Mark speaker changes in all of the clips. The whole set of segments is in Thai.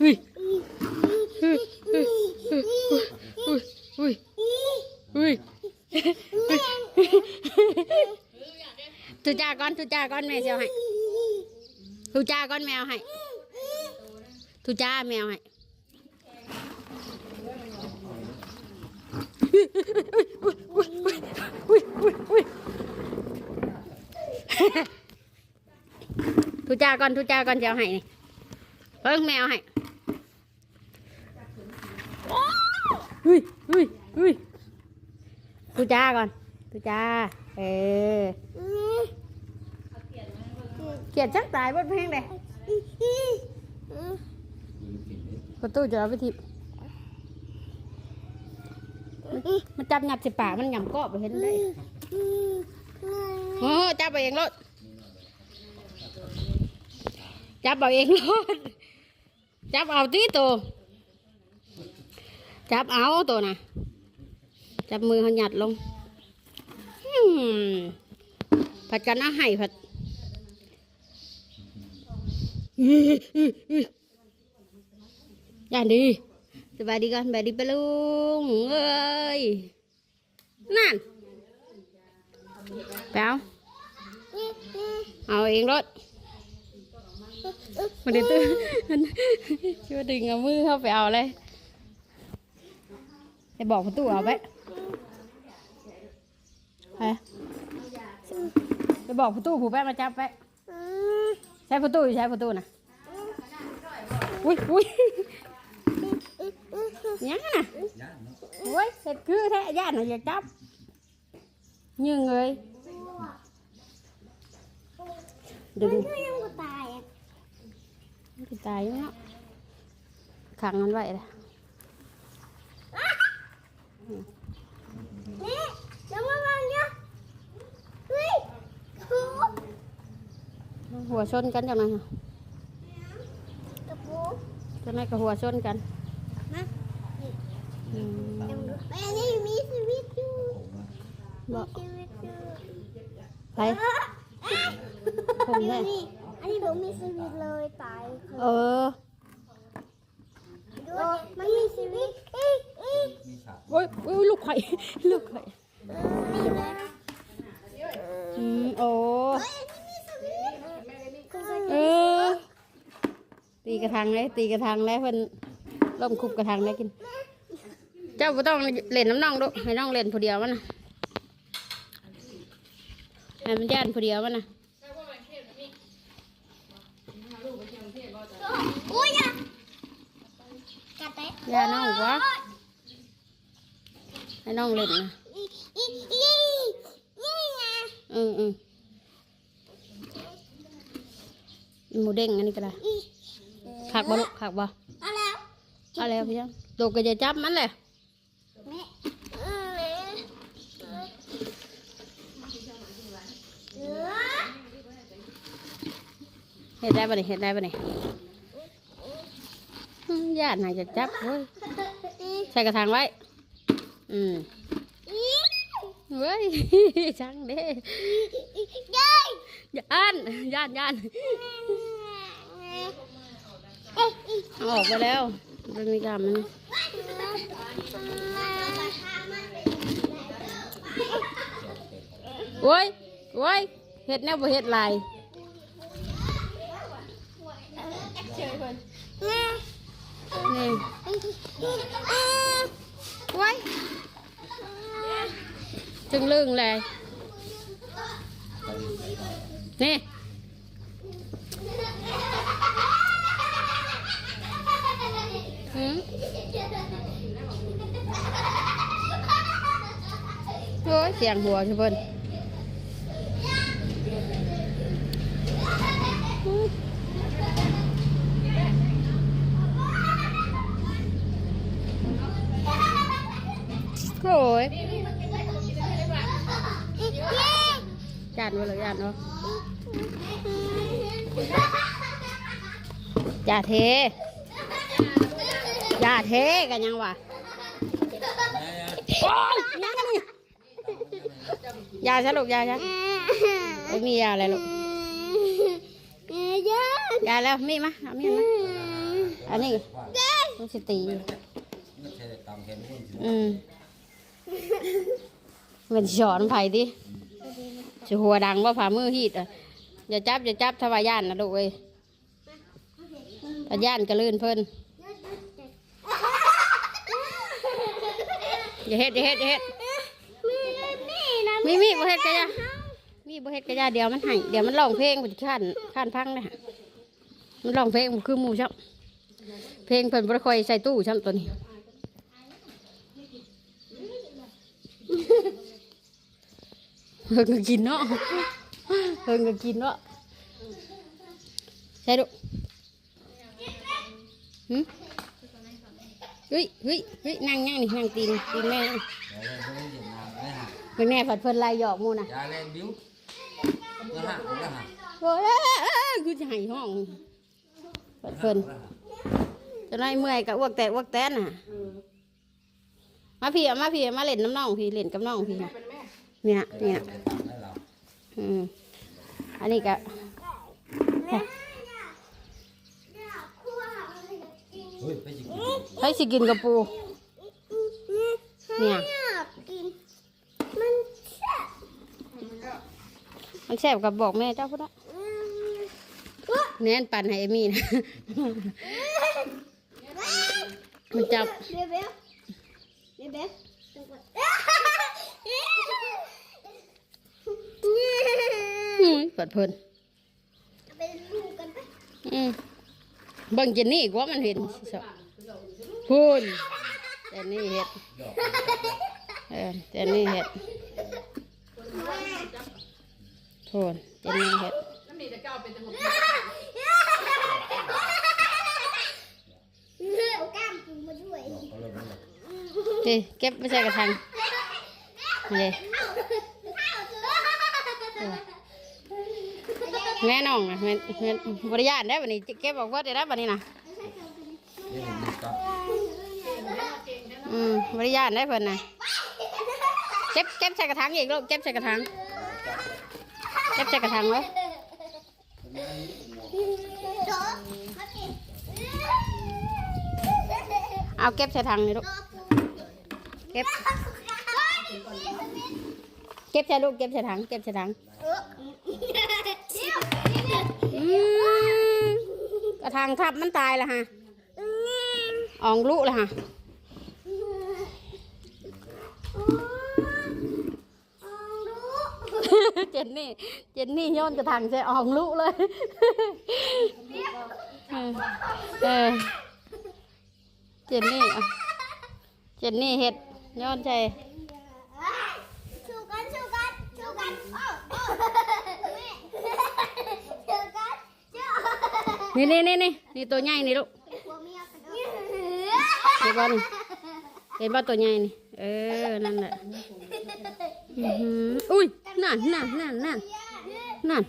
Speaker 1: อุ้ยอุ้ยอุ้ยอุ้ยอุ้ยอุ้ยทุจาก่อนทุจาก่อนแม่เชียวให้ทุจาก่อนแมวให้ทุจ้าแมวให้อุ้ยอุ้ยอุ้ยอุ้ยทุจาก่อนทุจาก่อนเชียวให้เพิ่งแมวให้อุ้ยอุ้ยอุ้ย ทุจาก่อนทุจ้า เออเกียดจักตายบนเพลงเลยประตูจะเอาไปทิมันจับงับสิป่ามันหยำเกาะไปเห็นได้โอ้จับไปเองรถจับเอาเองรถจับเอาตีตัวจับเอาตัวน่ะ จับมือเขาหยัดลงผัดกันเอาให้ผัดอย่านดีสบายดีก่อนสบายดีปลุงเอ้ยนั่นไปเอาเอาเองรถมันได้ตื้อช่วยดึงเอามือเข้าไปเอาเลยไปบอกประตูเอาไป ไปไปบอกประตูผู้แป้มาจับไปใช้ประตูอยู่ใช้ประตูนะอุ้ยอุ้ยยังน่ะโอ้ยเสร็จคือแท้ย่านน่ะอยากจับยิงเลยดึง
Speaker 2: ก็ยังก็ตายอะ
Speaker 1: มันตายอยู่เนาะขังมันไว้เลย
Speaker 2: นี่แล้วมันมาเนี่ยเฮ้ยครู
Speaker 1: หัวชนกันจังไง
Speaker 2: กระปู
Speaker 1: จังไงกับหัวชนกัน
Speaker 2: นะ
Speaker 1: อืม
Speaker 2: แม่นี่มีชีวิตอยู่
Speaker 1: บอก
Speaker 2: ชีวิตอยู่
Speaker 1: ไปผมเนี่ย
Speaker 2: นี่อันนี้ผมมีชีวิตเลยตาย
Speaker 1: เออ
Speaker 2: ดูมันมีชีวิตอีกอีก
Speaker 1: โอ้ยโอ้ยลูกไข่ลูกไข่
Speaker 2: นี่เลย
Speaker 1: อืมโอ้
Speaker 2: เฮ้ยอันนี้มีชีวิตคือ
Speaker 1: เออ ตีกระทังเลยตีกระทังแล้วเพิ่นล่มคุบกระทังได้กิน เจ้าบ่ต้องเล่นน้ำน้องดูให้น้องเล่นผู้เดียวมันนะให้มันย่านผู้เดียวมันนะ
Speaker 2: อุ้ยอะกัดเตะ
Speaker 1: ย่าน้องกว่าให้น้องเล่นนะ
Speaker 2: อีอีอีนี่ไง
Speaker 1: อืมอืมหมูเด้งอันนี้ก็ได้ ขักบ่ลูกขักบ่
Speaker 2: เอาแล้ว
Speaker 1: เอาแล้วพี่ยังตัวก็จะจับมันเลย
Speaker 2: แม่เออเออ
Speaker 1: เห็ดได้ปะนี่เห็ดได้ปะนี่อืมญาติน่าจะจับเว้ยใส่กระถางไว้ อืมเว้ยช่างเด้
Speaker 2: ยาย
Speaker 1: ย่านย่านย่าน เอาออกไปแล้วเรื่องนี้กรรมมันโอ้ยโอ้ยเห็ดแนวบ่เห็ดลายนี่โอ้ยจึงลึงเลยนี่หืม โอ้ยเสียงหัวชิบเพิ่นโอ้ยจานไว้เลยจานเนาะอย่าเทอย่าเทกันยังวะโอ้ย ยังกันนี่ยาซะลูกยาซะโอ้ยมียาอะไรลูก
Speaker 2: ยาย
Speaker 1: ยาแล้วมีดมาเอามีดมาอันนี้มันสิตี
Speaker 3: ไม่ใช่ตามแขนมุ่น
Speaker 1: อืมมันสอนไผดิจะหัวดังว่าฝ่ามือฮีดอะอย่าจับอย่าจับทวาย่านนะลูกเอ้ยถ้าย่านก็ลื่นเพิ่นอย่าเฮ็ดอย่าเฮ็ดอย่าเฮ็ด มีมีบ่เฮ็ดกะยามีบ่เฮ็ดกะยาเดี๋ยวมันให้เดี๋ยวมันร้องเพลงมันขั้านขั้านพังเลยฮะมันร้องเพลงคือหมู่ชับเพลงเพิ่นบ่ได้ค่อยใส่ตู้ชับตัวนี้เพิ่นก็กินเนาะเพิ่นก็กินเนาะใช่ดูหึเฮ้ยเฮ้ยเฮ้ยนั่งยังนี่นั่งตีนตีนแม่ นั่ง
Speaker 3: อย่าเล่นเพิ่งเห็นน้ำไม่หัก
Speaker 1: เพิ่นแม่ผัดเพิ่นไล่หยอกหมู่น่ะ
Speaker 3: อย่าเล่นบิ้วก็หักก็หัก
Speaker 1: โอ้ยคือจะให้ห้องผัดเพิ่นจะได้เมื่อยกับอ้วกแตกอ้วกแตนน่ะ มาพี่เอามาพี่มาเล่นน้ำน้องพี่เล่นกับน้องพี่น่ะเนี่ยเนี่ย
Speaker 3: ให้เรา
Speaker 1: อืมอันนี้ก็
Speaker 3: เฮ้ยไปจิก
Speaker 1: ใช้สิกินกับปูเนี่ย
Speaker 2: มันแซ่บ
Speaker 1: มันแซ่บกับบอกแม่เจ้าพุทธะแน่นปั่นให้เอมี่นะ มันจับ
Speaker 2: เดี๋ยวเดี๋ยวเดี๋ยวเดี๋ยวจังหวะ
Speaker 1: อื้อเปิดเพิ่น
Speaker 2: ไปลูกกัน
Speaker 1: เบิ่งเจนนี่กว่ามันเห็นพูนเจนนี่เห็ดเจนนี่เห็ด พูนเจนนี่เห็ด
Speaker 2: เอากล้ามปูมาด้วย
Speaker 3: เขาเลยมัน
Speaker 1: นี่เก็บไม่ใช่กระทังนี่แม่น้องนะแม่แม่บริยานได้บันนี้เก็บออกว่าได้แล้วบันนี้นะ
Speaker 3: นี่เห็นมีกับ
Speaker 1: อืมบริยานได้เพิ่นนะเก็บเก็บใส่กระถางอีกลูกเก็บใส่กระถาง เก็บใส่กระถางไว้เอาเก็บใส่ถังนี่ลูก เก็บ เก็บใส่ลูก เก็บใส่ถัง เก็บใส่ถังกระถางทับมันตายและฮะอองลุละฮะ เจนนี่ เจนนี่โยนกระถางใส่อองลุเลย เออเออเจนนี่เอาเจนนี่เห็ดโยนใส่
Speaker 2: ชูกันชูกันชูกันโอ้โอ้แม่ชูกันชู
Speaker 1: นี่นี่นี่นี่นี่ตัวใหญ่นี่ลูก
Speaker 2: ผัวเมียกันเน
Speaker 1: เห็นบ่นี่เห็นบ่ตัวใหญ่นี่ เออ นั่นแหละอื้อหืออุ้ย นั่นนั่นนั่นนั่นนั่น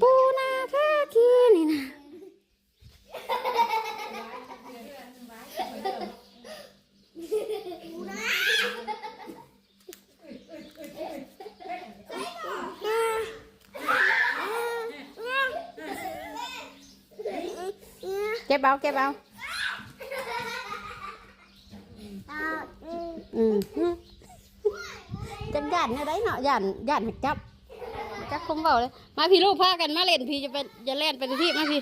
Speaker 1: ปูนาคาคีนี่นะเก็บเอาเก็บเอาอืมจังยันเนี่ยได้เนาะยันยันจับจับคงเบาเลย มาพี่ลูกพากันมาเล่นพี่จะไปจะเล่นไปที่มาพี่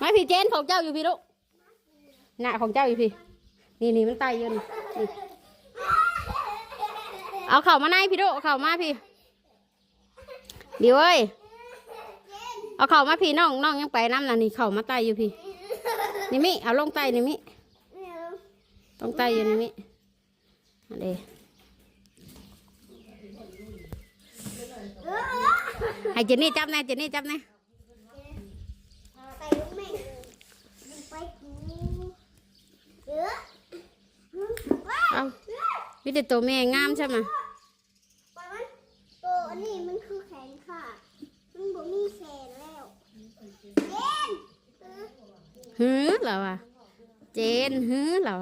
Speaker 1: มาพี่เจนของเจ้าอยู่พี่ลูกหน้าของเจ้าอยู่พี่ นี่นี่มันไตยู่นี่นี่เอาเข่ามาในพี่ลูกเข่ามาพี่ดี๋ยวเอ้ย เอาเข่ามาพี่น้องน้องยังไปน้ำน่ะนี่เข่ามาไตอยู่พี่นี่มิเอาลงไตนี่มิลงไตอยู่นี่มิอันเดให้เจนนี่จับนะเจนนี่จับนะ
Speaker 2: ไปลูกแม่เอา
Speaker 1: วิแต่ตัวแม่งามใช่ไหม
Speaker 2: ตัวนนี้มันคือแขนค่ะ มันบ่มีแขนแล้ว เย็นเออ
Speaker 1: หือเหรอวะเจนฮื้อเหรอ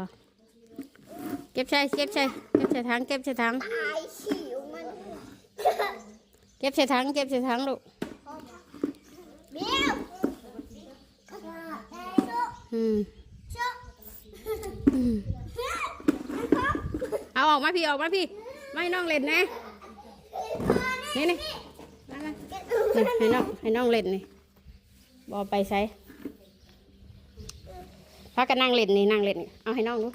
Speaker 1: เก็บใช่เก็บใช่เก็บใส่ถังเก็บใส่ถัง
Speaker 2: อายฉี่มัน
Speaker 1: เก็บใส่ถังเก็บใส่ถังลูก
Speaker 2: เบี้ยวชุบ
Speaker 1: อืม
Speaker 2: ชุบ
Speaker 1: อืมเอาออกมาพี่ออกมาพี่ ไม่น้องเล่นนะนี่นี่มามานี่ให้น้องให้น้องเล่นนี่ บอไปใส่พักกันนั่งเล่นนี่นั่งเล่นนี่เอาให้น้องดู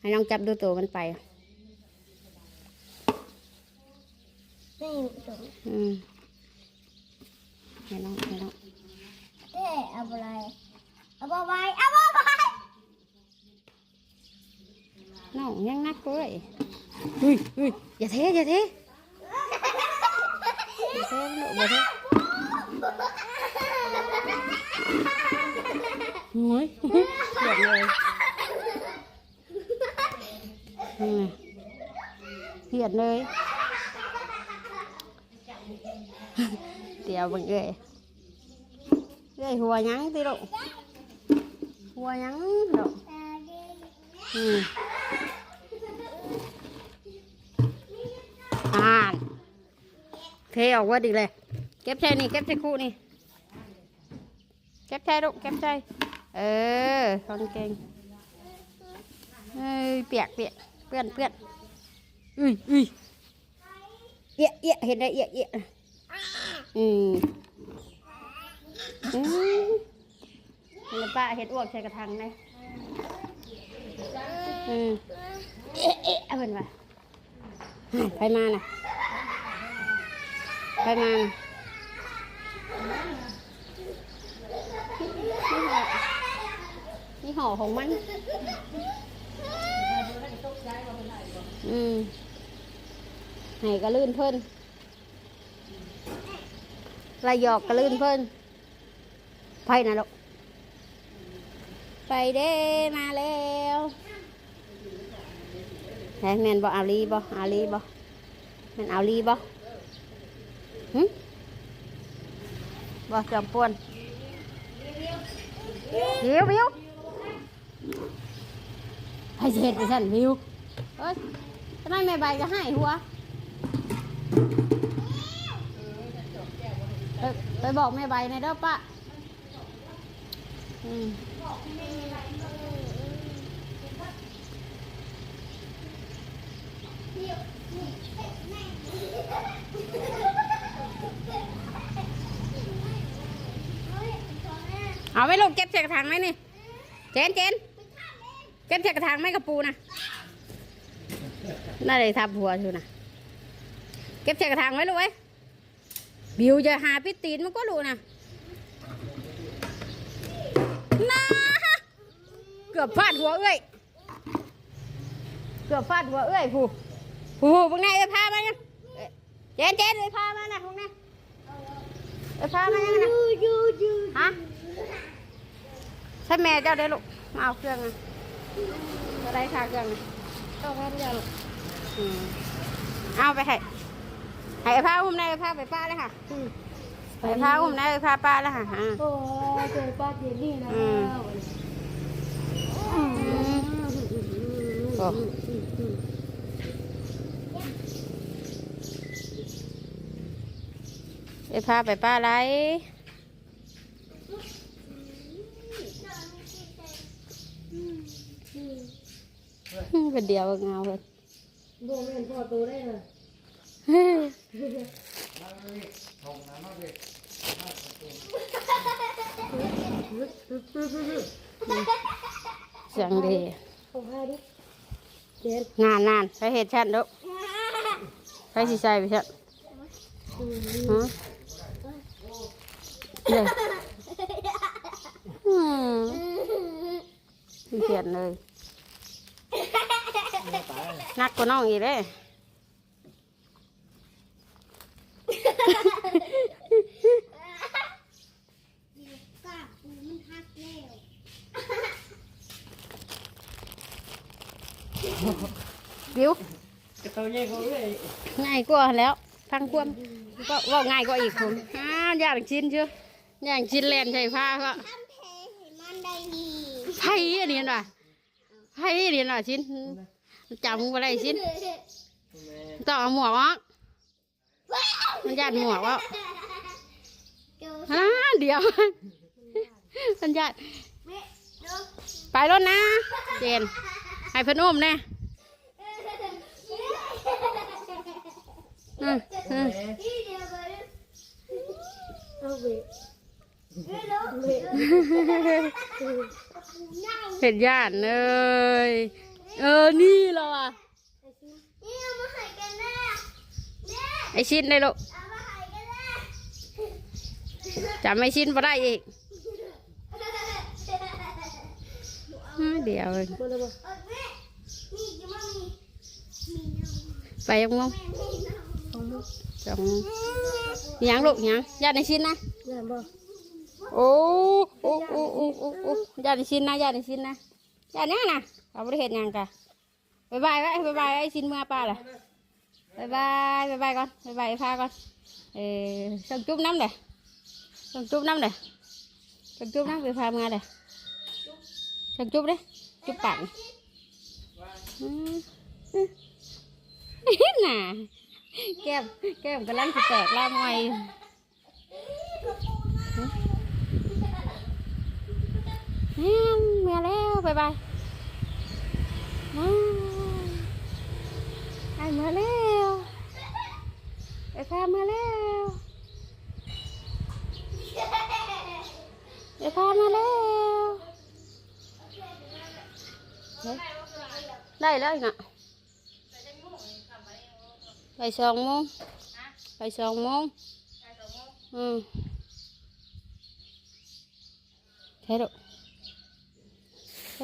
Speaker 1: ให้น้องจับดูตัวมันไป
Speaker 2: นี่ถุง
Speaker 1: อืมให้น้องให้น้อง
Speaker 2: เท่เอาอะไรเอาไปเอาไป
Speaker 1: น้องยังนักเลยอุ้ยอุ้ยอย่าเทอย่าเทอย่าเทลูกอย่าเท โอ้ยเดือดเลยอืมเดือดเลยเดี๋ยวบังเอ้ยเอ้ เก็บใช่นี่เก็บใช่คู่นี่เก็บใช่ลูกเก็บใช่เออคนเก่งเอ้ยเปียกเปียกเปื้อนเปื้อนอุ้ยอุ้ยเอียเอียเห็นได้เอียเอียอืมอืมแล้วป้าเห็ดอ้วกใส่กระทังเลยอืมเอ๊ะเอ๊ะเอาเป็นว่าไปมาน่ะไปมาน่ะ นี่ห่อของมัน อืมให้กระลื่นเพิ่นระยอกกระลื่นเพิ่นไปนะลูกไปเด้มาแล้วแฮแมนบอกอาลีบอกอาลีบอกแมนอาลีบอกหึบอกจอมปวนเบี้ยวิววิว ให้เสร็จไปสั่นวิวเอ้ยทำไมแม่ใบก็ให้หัวไปไปบอกแม่ใบในอยเด้อป้าอืมเอาไหม่ลูกเก็บใส่กระถางไหมนี่ เจนเจน เก็บใส่กระถางไหมกระปูนะน่าเลยทับหัวชูนะเก็บใส่กระถางไว้ลูกไว้บิวจะหาพิตีนมันก็รู้นะนาเกือบฟาดหัวเอ้ยเกือบฟาดหัวเอ้ยผู้ผู้พวกนายเอ้ยพามาเนี่ยเจนเจนเอ้ยพามานะพวกนายเอ้ยพามาเนี่ยนะฮะใช่แม่เจ้าเด้ลูกมาเอาเครื่องนะ อะไรค่ะเครื่องนะ
Speaker 2: เอาไปเดี๋ยว
Speaker 1: อืมเอาไปให้ให้ผ้าหุ้มในผ้าไปป้าเลยค่ะให้ผ้าหุ้มในผ้าป้าเลยค่ะอ่า
Speaker 2: โอ้เจอป้าเจนี่นะ
Speaker 1: อืมโอ้ไปพาไปป้าไร เป็นเดียวกับเงาเลย
Speaker 2: โบไม่เห็นพอตัวได้เลย
Speaker 1: เสียงดี
Speaker 2: ผมให้ดิเจน
Speaker 1: นานนานไปเห็ดชันดูไปสิใส่ไปชันฮะเดี๋ยวอืมเขียนเลย นักกว่าน้องอีกเลย
Speaker 2: กาปูมันหักแล้ว
Speaker 1: บิว
Speaker 4: cái tôi nghe có cái
Speaker 1: ง่ายกว่าแล้วฟังความก็ว่าง่ายกว่าอีกคนอ้าวอย่างชิ้นเชื่อย่างชิ้นแลนใส่ผ้าก็
Speaker 2: ทำเพลงให้มันได้ดี
Speaker 1: ไผ่อันนี้น่ะไผ่อันนี้น่ะชิ้น จำอะไรชิ้น
Speaker 4: แม่
Speaker 1: ต้องเอาหมวกออกมันยัดหมวกว่า
Speaker 2: เดี๋ยว
Speaker 1: ฮะเดี๋ยวมันยัด
Speaker 2: แม่เดี๋ยว
Speaker 1: ไปรถนะ เจน ให้เพิ่นอุ้มแน่อืมอืม
Speaker 2: อีเดี๋ยวก่อน
Speaker 4: เอาไป
Speaker 2: เดี๋ยวเดี๋ยวเดี๋ยว
Speaker 1: เห็นญาติเลย เออ นี่เหรอวะ
Speaker 2: นี่เอามาให้กันนะเนี่ย
Speaker 1: ไอชิ้นได้ลูก
Speaker 2: เอามาให้กันนะ
Speaker 1: จำไม่ชิ้นมาได้อีกอืมเดี๋ยว
Speaker 4: บ่ได้บ่
Speaker 2: เอาแม่มีกี่มั่งมีมีน้อง
Speaker 1: ไปยังงง
Speaker 2: แม่มีน้อง
Speaker 4: เอาบ่
Speaker 1: สองหยังลูกหยังญาติในชิ้นนะ
Speaker 4: ย่านบ่
Speaker 1: โอ้โอ้โอ้โอ้โอ้โอ้ญาติในชิ้นนะญาติในชิ้นนะญาติเนี้ยนะ เอาบริเหตุยังกะบายบายไว้บายบายไอ้ชินเมื่อป้าเลยบายบายบายบายก่อนบายบายพาก่อนเออส่งจุ๊บน้ำเลยส่งจุ๊บน้ำเลยส่งจุ๊บน้ำไปพาเมื่อเลยส่งจุ๊บเลยจุ๊บปากน่ะแก้มแก้มกำลังจะแตกล่ามไว้เมื่อแล้วบายบาย มาไอ้เมื่อแล้วไอ้ฟ้าเมื่อแล้วไอ้ฟ้ามาแล้วเฮ้ยได้แล้วอีกน่ะไปสองโมงไปสองโมงอืมเฮ้ยลูกไป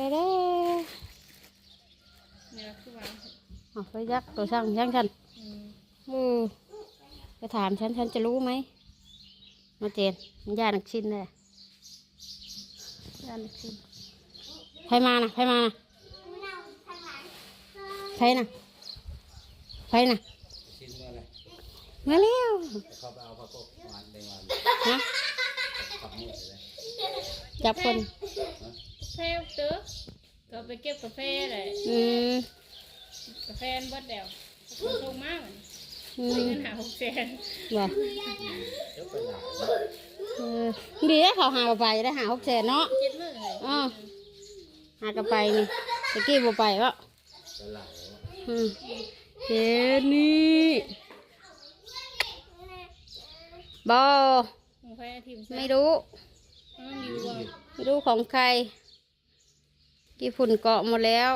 Speaker 1: เด้อ
Speaker 4: เนี่ยคือว่า
Speaker 1: เอาไปยักตัวช่างช่างฉัน
Speaker 4: อืม
Speaker 1: เออไปถามฉันฉันจะรู้ไหมมาเจนมันยาหนักชิ้นเลยยาหนักชิ้นใครมานะใครมานะ
Speaker 2: มีน้องทางหลัง
Speaker 1: ใครนะใครนะ
Speaker 3: ชิ้นเมื่อไร
Speaker 1: มาเร็ว
Speaker 3: เขาไปเอาพระโกหวานในวัน
Speaker 1: นะ
Speaker 3: ขับมือไปเลย
Speaker 1: จับคน
Speaker 4: แซ่บเด้อ ก็ไปเก็บกาแฟเลย
Speaker 1: อืม
Speaker 4: กาแฟนเบิดแล้วเขาส่งมาเหมือน
Speaker 1: อื
Speaker 4: ซื้อ
Speaker 1: ม
Speaker 4: เงินหาหกแสน
Speaker 1: ว่า
Speaker 3: เดี๋ยวไปหลาย
Speaker 1: เออดีนะเขาหากระไปได้หาหกแสนเนาะ
Speaker 4: เจ็ดมื้อเลย
Speaker 1: อ๋อหากระไปนี่ตะกี้บ่ไปวะ
Speaker 3: ไปหลาย
Speaker 1: อืมเจนี่บอ
Speaker 4: หมูไฟทีม
Speaker 1: ไม่รู้
Speaker 4: มันอยู่ว่า
Speaker 1: ไม่รู้ของใคร กี่ฝุ่นเกาะหมดแล้ว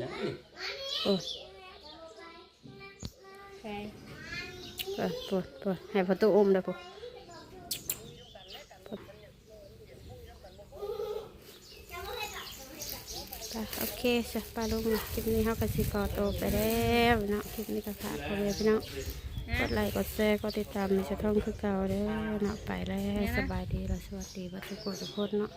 Speaker 3: ยังอีก
Speaker 1: โอ้ย
Speaker 4: ใคร
Speaker 1: เปิดเปิดเปิดให้ประตูอมเลยปุ๊โอเคจ้ะปลาลุงคลิปนี้เขาก็สิกอโตวไปแล้วเนาะคลิปนี้ก็ฝากพ่อแม่พี่น้อง กดไลค์กดแชร์กดติดตามในช่องคือเก่าเด้อเนาะไปแล้วสบายดีและสวัสดีบัดทุกคนทุกคนเนาะ